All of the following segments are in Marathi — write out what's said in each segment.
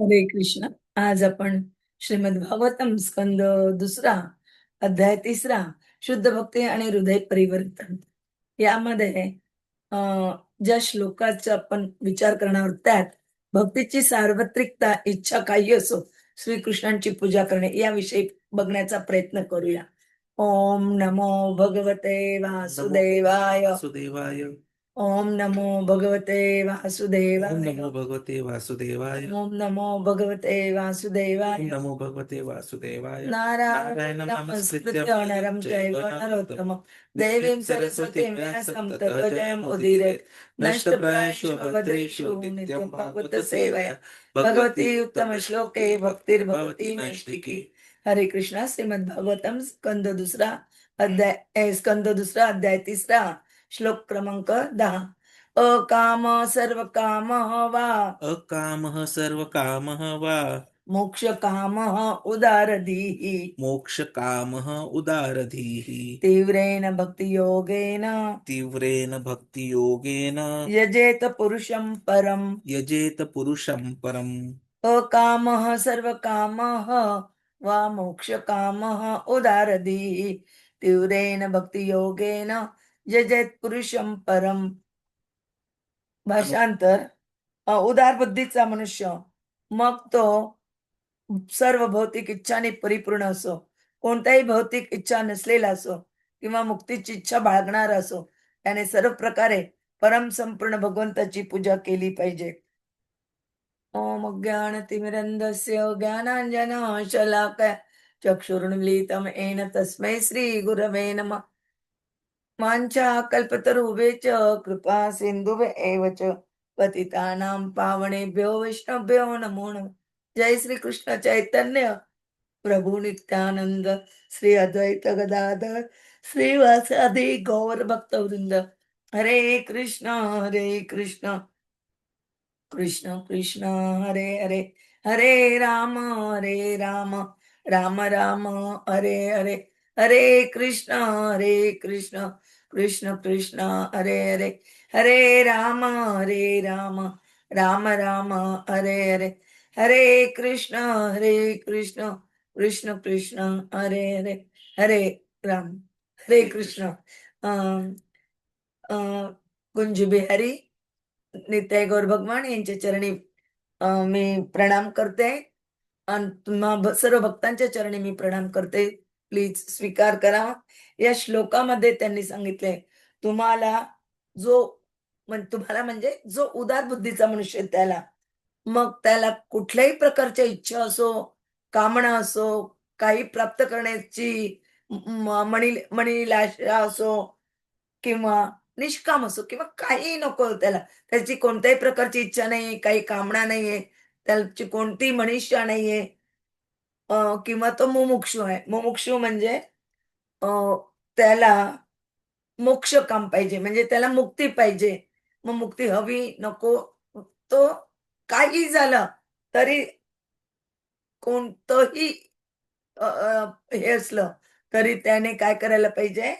हरे कृष्ण. आज आपण श्रीमद भागवतम स्कंद दुसरा अध्याय तिसरा शुद्ध भक्ती आणि हृदय परिवर्तन. यामध्ये ज्या श्लोकाचा आपण विचार करणार आहोत त्यात भक्तीची सार्वत्रिकता इच्छा काही असो श्रीकृष्णांची पूजा करणे याविषयी बघण्याचा प्रयत्न करूया. ओम नमो भगवते वासुदेवाय. सुदेवाय ओम नमो भगवते ओम वासुदेवाय नमो भगवते वासुदेवाय। ओम नमो भगवते वासुदेवाय। ओम नमो भगवते वासुदेवाय। नारायण नमस्कृत्य नमस्कृत्य नरं चैव नरोत्तमं देवीं सरस्वतीं व्यासं ततो ततो जयमुदीरयेत् नष्टप्रायेषु नष्टप्रायेषु भद्रेषु भद्रेषु नित्यं नित्यं भागवत भागवतसेवया। भगवती उत्तमश्लोके भक्तिर्भवती भवती नैष्टिकी हरे कृष्णा। श्रीमद भागवतम स्कंद दुसरा अध्याय स्कंद दुसरा अध्याय तिसरा। श्लोक क्रमांक दहा. अकाम सर्व काम वा. अकामः सर्वकामः वा. मोक्ष काम उदारधीः. मोक्षकामः उदारधीः. तीव्रेण भक्तियोगेन. तीव्रेण भक्तियोगेन. यजेत पुरुषं परम्. यजेत पुरुषं परम्. अकामः सर्वकामः वा मोक्षकामः उदारधीः. तीव्रेण भक्तियोगेन यजेत पुरुषम परम भाषांतर उदार बुद्धीचा मनुष्य मग तो सर्व भौतिक इच्छाने परिपूर्ण असो. कोणत्याही भौतिक इच्छा नसलेला असो किंवा मुक्तीची इच्छा बाळगणारा असो त्याने सर्व प्रकारे परम संपूर्ण भगवंताची पूजा केली पाहिजे. ओम ज्ञानतिमिरन्दस्य ज्ञानाञ्जन शलाकय चक्षुर्मिलितम येन तस्मै श्री गुरवे नमः. वाञ्छाकल्पतरुभ्यश्च कृपा सिन्धुवे एव च पतितानां पावणेभ्यो वैष्णवभ्यो नमो नमः। जय श्री कृष्ण चैतन्य। प्रभु नित्यानंद श्री अद्वैत गदाधर श्रीवासादि गौर भक्तवृंद हरे कृष्ण हरे कृष्ण। कृष्ण कृष्ण हरे हरे। हरे राम हरे राम। राम राम हरे हरे। हरे कृष्ण हरे कृष्ण कृष्ण कृष्ण हरे हरे हरे राम हरे राम राम राम हरे हरे हरे कृष्ण हरे कृष्ण कृष्ण कृष्ण हरे हरे हरे राम हरे कृष्ण कुंज बिहारी नित्य गौर भगवान यांच्या चरणी मी प्रणाम करते. आणि तुम्हा सर्व भक्तांच्या चरणी मी प्रणाम करते. प्लीज स्वीकार करा. या श्लोकामध्ये त्यांनी सांगितले तुम्हाला जो तुम्हाला म्हणजे जो उदार बुद्धीचा मनुष्य त्याला मग त्याला कुठल्याही प्रकारच्या इच्छा असो कामना असो काही प्राप्त करण्याची मणी मणिलाशा असो किंवा निष्काम असो किंवा काही नको त्याला त्याची कोणत्याही प्रकारची इच्छा नाही काही कामना नाहीये त्याची कोणतीही मनीषा नाहीये किंवा तो मुमुक्षू आहे. मुमुक्षू म्हणजे त्याला मोक्ष काम पाहिजे. म्हणजे त्याला मुक्ती पाहिजे. मग मुक्ती हवी नको. तो काही झालं तरी कोणतंही अ, अ, हे असलं तरी त्याने काय करायला पाहिजे?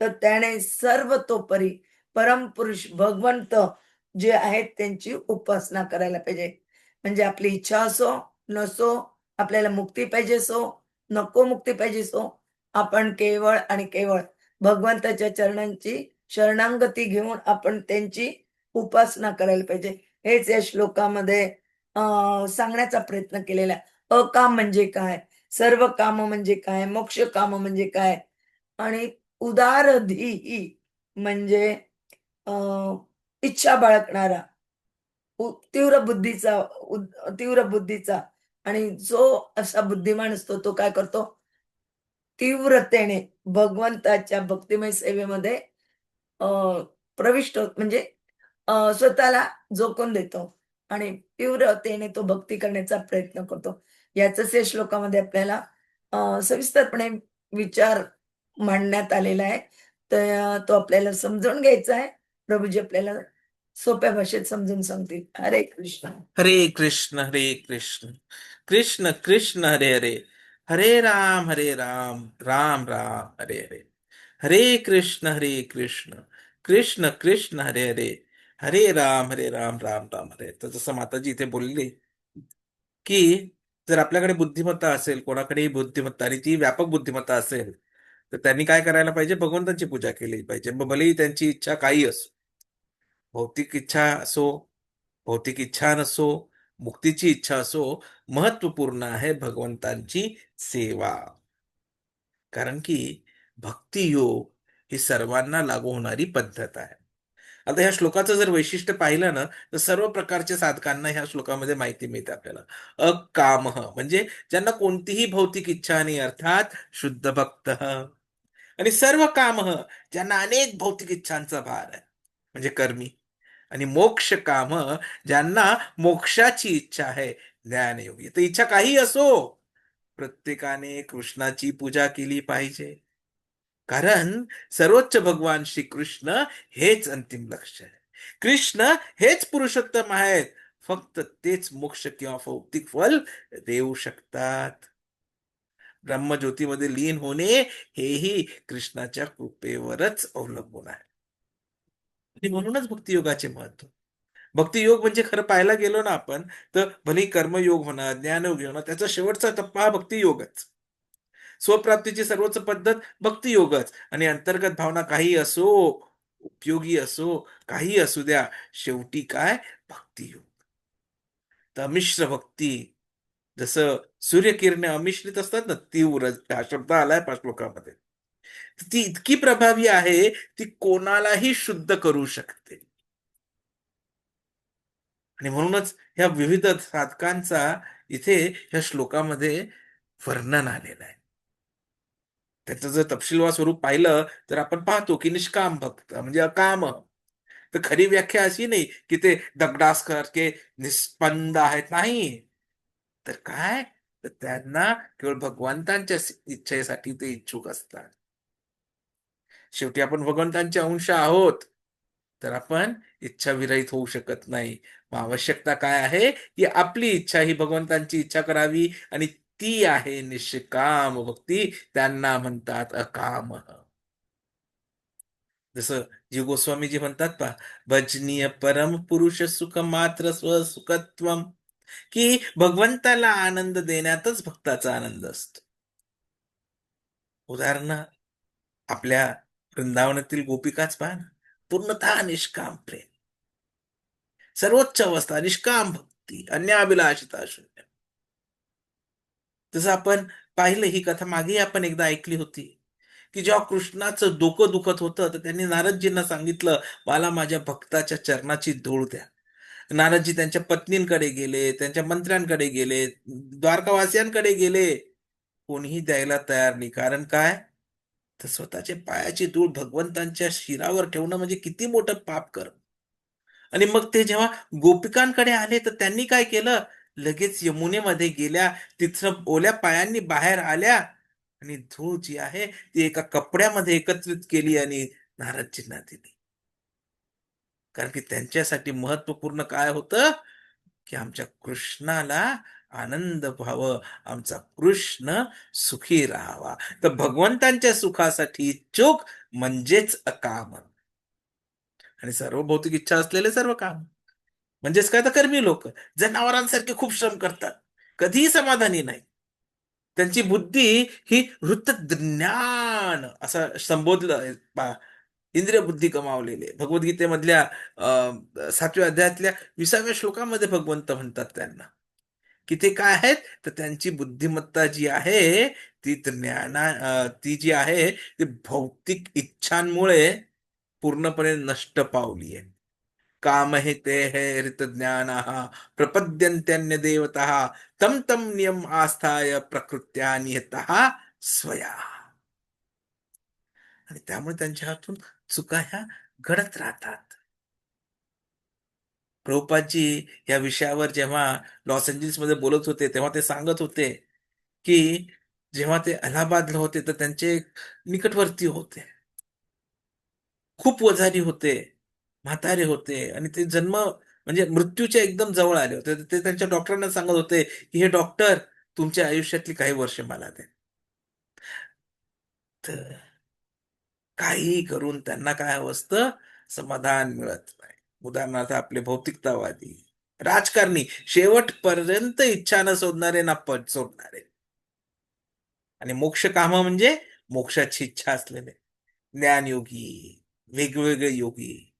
तर त्याने सर्व तोपरी परमपुरुष भगवंत जे आहेत त्यांची उपासना करायला पाहिजे. म्हणजे आपली इच्छा असो नसो आपल्याला मुक्ती पाहिजे सो नको मुक्ती पाहिजे सो आपण केवळ आणि केवळ भगवंताच्या चरणांची शरणांगती घेऊन आपण त्यांची उपासना करायला पाहिजे. हेच या श्लोकामध्ये अं, सांगण्याचा प्रयत्न केलेला आहे. अकाम म्हणजे काय? सर्व काम म्हणजे काय? मोक्ष काम म्हणजे काय? आणि उदारधी म्हणजे अं, इच्छा बाळगणारा तीव्र बुद्धीचा तीव्र बुद्धीचा आणि जो असा बुद्धिमान असतो तो काय करतो? तीव्रतेने भगवंताच्या भक्तिमय सेवेमध्ये अं, प्रविष्ट म्हणजे स्वतःला जोखून देतो आणि तीव्रतेने तो भक्ती करण्याचा प्रयत्न करतो. याच या श्लोकामध्ये आपल्याला सविस्तरपणे विचार मांडण्यात आलेला आहे. तर तो आपल्याला समजून घ्यायचा आहे. प्रभूजी आपल्याला सोप्या भाषेत समजून सांगतील. हरे कृष्ण. हरे कृष्ण हरे कृष्ण. कृष्ण कृष्ण हरे हरे. हरे राम हरे राम. राम राम. हरे हरे. हरे कृष्ण हरे कृष्ण. कृष्ण कृष्ण हरे हरे. हरे राम हरे राम राम राम हरे. तर जसं माताजी इथे बोलली की जर आपल्याकडे बुद्धिमत्ता असेल कोणाकडेही बुद्धिमत्ता आणि ती व्यापक बुद्धिमत्ता असेल तर त्यांनी काय करायला पाहिजे? भगवंतांची पूजा केली पाहिजे. मग भलेही त्यांची इच्छा काही असो. भौतिक इच्छा असो भौतिक इच्छा नसो मुक्तीची इच्छा असो महत्त्वपूर्ण आहे भगवंतांची सेवा. कारण की भक्ती योग ही सर्वांना लागू होणारी पद्धत आहे. आता ह्या श्लोकाचं जर वैशिष्ट्य पाहिलं ना तर सर्व प्रकारच्या साधकांना ह्या श्लोकामध्ये माहिती मिळते आपल्याला. अकाम म्हणजे ज्यांना कोणतीही भौतिक इच्छा नाही अर्थात शुद्ध भक्त. आणि सर्व काम ज्यांना अनेक भौतिक इच्छांचा भार आहे. म्हणजे कर्मी. आणि मोक्ष काम ज्यांना मोक्षाची इच्छा आहे ज्ञानयोगी. तर इच्छा काही असो प्रत्येकाने कृष्णाची पूजा केली पाहिजे. कारण सर्वोच्च भगवान श्री कृष्ण हेच अंतिम लक्ष आहे. कृष्ण हेच पुरुषोत्तम आहेत. फक्त तेच मोक्ष किंवा भौतिक फल देऊ शकतात. ब्रह्मज्योतीमध्ये लीन होणे हेही कृष्णाच्या कृपेवरच अवलंबून आहे. आणि म्हणूनच भक्तियोगाचे महत्त्व. भक्तियोग म्हणजे खरं पाहायला गेलो ना आपण तर भले कर्मयोग म्हणा ज्ञानयोग म्हणा त्याचा शेवटचा टप्पा हा भक्तियोगच. स्वप्राप्तीची सर्वोच्च पद्धत भक्तियोगच. आणि अंतर्गत भावना काही असो उपयोगी असो काही असू द्या शेवटी काय? भक्तियोग. तर अमिश्र भक्ती जसं सूर्यकिरणे अमिश्रित असतात ना तीव्र हा शब्द आलाय पाश्लोकामध्ये ती इतकी प्रभावी आहे ती कोणालाही शुद्ध करू शकते. आणि म्हणूनच ह्या विविध साधकांचा इथे ह्या श्लोकामध्ये वर्णन आलेलं आहे. त्याचं जर तपशीलवार स्वरूप पाहिलं तर आपण पाहतो की निष्काम भक्त म्हणजे अकाम. तर खरी व्याख्या अशी नाही की ते दगडासारखे निस्पंद आहेत. नाही. तर काय? तर त्यांना केवळ भगवंतांच्या इच्छेसाठी ते इच्छुक असतात. शेवटी आपण भगवंतांचे अंश आहोत. तर आपण इच्छा विरहित होऊ शकत नाही. मग आवश्यकता काय आहे? की आपली इच्छा ही भगवंतांची इच्छा करावी आणि ती आहे निष्काम भक्ती. त्यांना म्हणतात अकाम. जसं जी गोस्वामीजी म्हणतात पा भजनीय परम पुरुष सुख मात्र स्वसुखत्व की भगवंताला आनंद देण्यातच भक्ताचा आनंद असतो. उदाहरण आपल्या वृंदावनातील गोपिकाच पहा ना. पूर्णतः निष्काम प्रेम. सर्वोच्च अवस्था निष्काम भक्ती अन्याभिलाषिता शून्य तसं आपण पाहिलं ही कथा मागे आपण एकदा ऐकली होती की जेव्हा कृष्णाचं डोकं दुखत होतं तर त्यांनी नारदजींना सांगितलं मला माझ्या भक्ताच्या चरणाची धूळ द्या. नारदजी त्यांच्या पत्नींकडे गेले त्यांच्या मंत्र्यांकडे गेले द्वारकावासियांकडे गेले. कोणीही द्यायला तयार नाही. कारण काय? तर स्वतःच्या पायाची धूळ भगवंतांच्या शिरावर ठेवणं म्हणजे किती मोठं पाप कर आणि मग ते जेव्हा गोपिकांकडे आले तर त्यांनी काय केलं? लगेच यमुनेमध्ये गेल्या तिथं ओल्या पायांनी बाहेर आल्या आणि धूळ जी आहे ती एका कपड्यामध्ये एकत्रित केली आणि नारदजींना दिली. कारण की त्यांच्यासाठी महत्त्वपूर्ण काय होतं? की आमच्या कृष्णाला आनंद व्हावं आमचा कृष्ण सुखी राहावा. तर भगवंतांच्या सुखासाठी इच्छुक म्हणजेच अकाम. आणि सर्व भौतिक इच्छा असलेले सर्व काम. म्हणजेच काय तर कर्मी लोक जनावरांसारखे खूप श्रम करतात. कधीही समाधानी नाही. त्यांची बुद्धी ही वृत्त ज्ञान असं संबोधलं इंद्रिय बुद्धी कमावलेले भगवद्गीतेमधल्या सातव्या अध्यायातल्या विसाव्या श्लोकामध्ये भगवंत म्हणतात त्यांना की ते काय आहेत? तर त्यांची बुद्धिमत्ता जी आहे ती ज्ञाना ती जी आहे ती भौतिक इच्छांमुळे पूर्णपणे नष्ट पावली आहे. काम हे ते हे ऋत ज्ञान प्रपद्यंत्यन्य देवता तम तम नियम आस्थाय प्रकृत्या नियत स्वया. आणि त्यामुळे त्यांच्या हातून चुका ह्या घडत राहतात. प्रभुपादजी या विषयावर जेव्हा लॉस एंजल्समध्ये बोलत होते तेव्हा ते सांगत होते की जेव्हा ते अलाहाबादला होते तर त्यांचे निकटवर्ती होते. खूप वजारी होते म्हातारे होते आणि ते जन्म म्हणजे मृत्यूच्या एकदम जवळ आले होते. ते त्यांच्या डॉक्टरांना सांगत होते की हे डॉक्टर तुमच्या आयुष्यातली काही वर्ष मला दे. तर काही करून त्यांना काय असतं समाधान मिळत नाही. उदाहरणार्थ आपले भौतिकतावादी राजकारणी शेवटपर्यंत इच्छा न सोडणारे ना पद सोडणारे. आणि मोक्ष काम म्हणजे मोक्षाची इच्छा असलेले. ज्ञानयोगी वेगवेगळे योगी.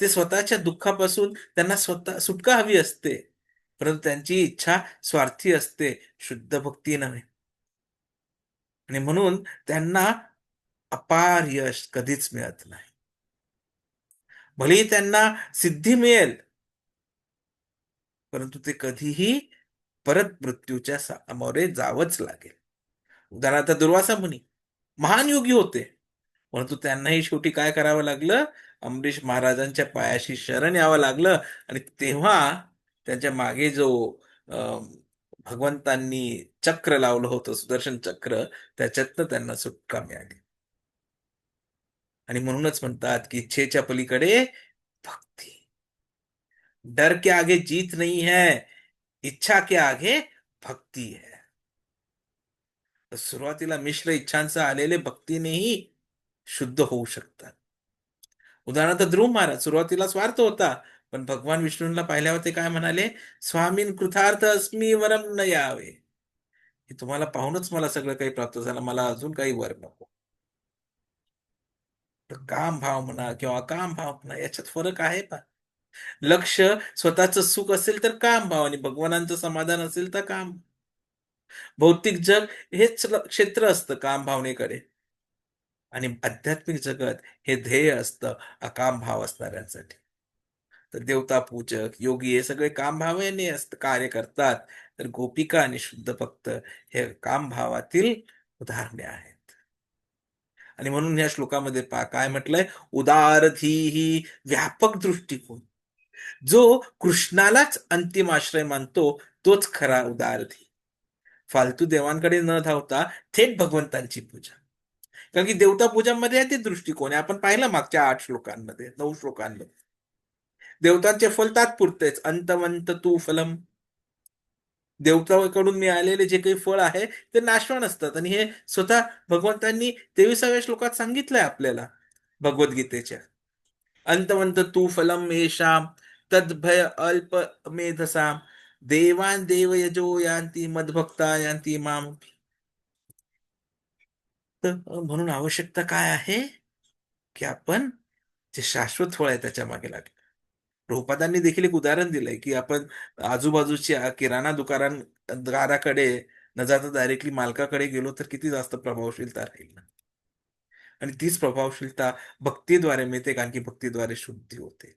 ते स्वतःच्या दुःखापासून त्यांना स्वतः सुटका हवी असते. परंतु त्यांची इच्छा स्वार्थी असते शुद्ध भक्ती नव्हे. आणि म्हणून त्यांना अपार यश कधीच मिळत नाही. भलेही त्यांना सिद्धी मिळेल. परंतु ते कधीही परत मृत्यूच्या सामोरे जावंच लागेल. उदाहरणार्थ दुर्वासा मुनी महान योगी होते. परंतु त्यांनाही शेवटी काय करावं लागलं? अमरीश महाराजांच्या पायाशी शरण यावं लागलं. आणि तेव्हा त्यांच्या मागे जो अं, भगवंतांनी चक्र लावलं होतं सुदर्शन चक्र त्याच्यातनं त्यांना सुटका मिळाली. आणि म्हणूनच म्हणतात की इच्छेच्या पलीकडे भक्ती. डर के आगे जीत नहीं है इच्छा के आगे भक्ती है. तर सुरुवातीला मिश्र इच्छांचं आलेले भक्तीनेही शुद्ध होऊ शकतात. उदाहरणार्थ ध्रुव महाराज सुरुवातीला स्वार्थ होता पण भगवान विष्णूंना पाहिल्यावर ते काय म्हणाले? स्वामीन कृतार्थ अस्मी वरम न यावे. हे तुम्हाला पाहूनच मला सगळं काही प्राप्त झालं मला अजून काही वर नको. तर काम भाव म्हणा किंवा काम भाव म्हणा याच्यात फरक आहे पा लक्ष स्वतःच सुख असेल तर काम भाव आणि भगवानांचं समाधान असेल तर काम भौतिक जग हेच क्षेत्र असतं काम भावनेकडे. आणि आध्यात्मिक जगत हे ध्येय असतं अकाम भाव असणाऱ्यांसाठी. तर देवता पूजक योगी हे सगळे काम भावाने असत कार्य करतात. तर गोपिका आणि शुद्ध भक्त हे काम भावातील उदाहरणे आहेत. आणि म्हणून या श्लोकामध्ये पा काय म्हटलंय? उदारधी ही व्यापक दृष्टिकोन. जो कृष्णालाच अंतिम आश्रय मानतो तोच खरा उदारधी फालतू देवांकडे न धावता थेट भगवंतांची पूजा. कारण की देवता पूजामध्ये आहे ते दृष्टिकोन आहे. आपण पाहिलं मागच्या आठ श्लोकांमध्ये नऊ श्लोकांमध्ये. देवतांचे फल तात्पुरतेच अंतवंत तू फलम. देवताकडून मिळालेले जे काही फळ आहे ते नाशवान असतात. आणि हे स्वतः भगवंतांनी तेविसाव्या श्लोकात सांगितलंय आपल्याला भगवद्गीतेच्या. अंतवंत तू फलम येशाम तद्भय अल्प मेधसाम देवान देव यजो यांती मदभक्ता यांती माम. तर म्हणून आवश्यकता काय आहे? की आपण जे शाश्वत फळ आहे त्याच्यामागे लागलं. प्रभुपादांनी देखील एक उदाहरण दिलंय की आपण आजूबाजूच्या किराणा दुकानदाराकडे न जाता डायरेक्टली मालकाकडे गेलो तर किती जास्त प्रभावशीलता राहील ना? आणि तीच प्रभावशीलता भक्तीद्वारे मिळते कारण की भक्तीद्वारे शुद्धी होते.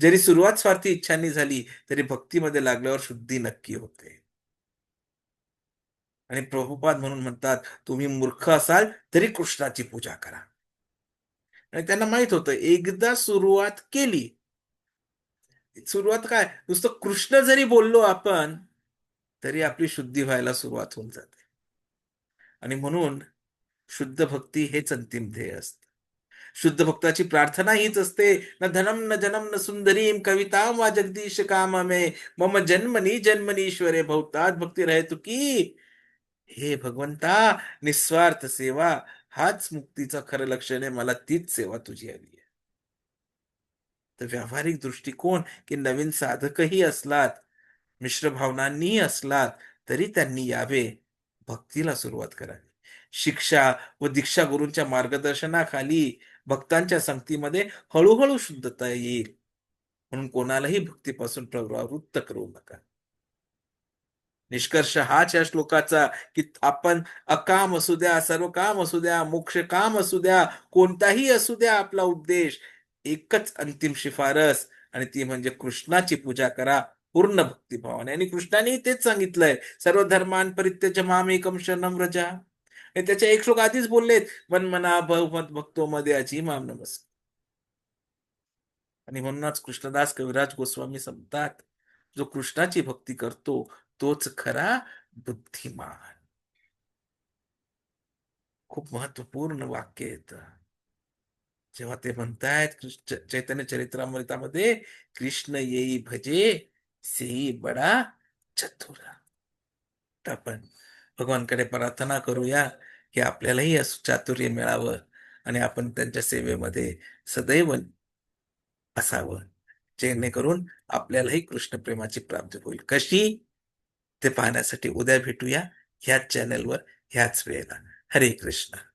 जरी सुरुवात स्वार्थी इच्छांनी झाली तरी भक्तीमध्ये लागल्यावर शुद्धी नक्की होते. आणि प्रभुपाद म्हणून म्हणतात तुम्ही मूर्ख असाल तरी कृष्णाची पूजा करा. आणि त्यांना माहीत होतं एकदा सुरुवात केली सुरुवात काय? नुसतं कृष्ण जरी बोललो आपण तरी आपली शुद्धी व्हायला सुरुवात होऊन जाते. आणि म्हणून शुद्ध भक्ती हेच अंतिम ध्येय असत. शुद्ध भक्ताची प्रार्थना हीच असते. न धनम न जनम न सुंदरीम कविता वा जगदीश काम मे मम जन्मनी जन्मनीश्वरे भवतात भक्ती रहे तुकी हे भगवंता निस्वार्थ सेवा हाच मुक्तीचा खरं लक्षण आहे. मला तीच सेवा तुझी हवी आहे. तर व्यावहारिक दृष्टिकोन की नवीन साधकही असलात मिश्र भावनांनीही असलात तरी त्यांनी यावे भक्तीला सुरुवात करावी शिक्षा व दीक्षा गुरूंच्या मार्गदर्शनाखाली भक्तांच्या संगतीमध्ये हळूहळू शुद्धता येईल. म्हणून कोणालाही भक्तीपासून प्रवृत्त करू नका. निष्कर्ष हाच या श्लोकाचा की आपण अकाम असू द्या सर्व काम असू द्या मोक्ष काम असू द्या कोणताही असू द्या आपला उद्देश एकच अंतिम शिफारस आणि ती म्हणजे कृष्णाची पूजा करा पूर्ण भक्तिभावाने. आणि कृष्णाने तेच सांगितलंय सर्व धर्मान परित्यज मामेकम शरणम रजा आणि त्याच्या एक श्लोक आधीच बोललेत मन मना भवमत भक्तो मध्ये अजी माम नमस आणि म्हणूनच कृष्णदास कविराज गोस्वामी सांगतात जो कृष्णाची भक्ती करतो तोच खरा बुद्धिमान. खूप महत्त्वपूर्ण वाक्य येतं जेव्हा ते म्हणतायत कृष्ण चैतन्य चरित्रामृतामध्ये कृष्ण येई भजे सेई बडा चतुरा. तर आपण भगवानकडे प्रार्थना करूया की आपल्यालाही असं चातुर्य मिळावं आणि आपण त्यांच्या सेवेमध्ये सदैव असावं जेणेकरून आपल्यालाही कृष्ण प्रेमाची प्राप्ती होईल. कशी? ते पाहण्यासाठी उद्या भेटूया ह्याच चॅनलवर ह्याच वेळेला. हरे कृष्ण.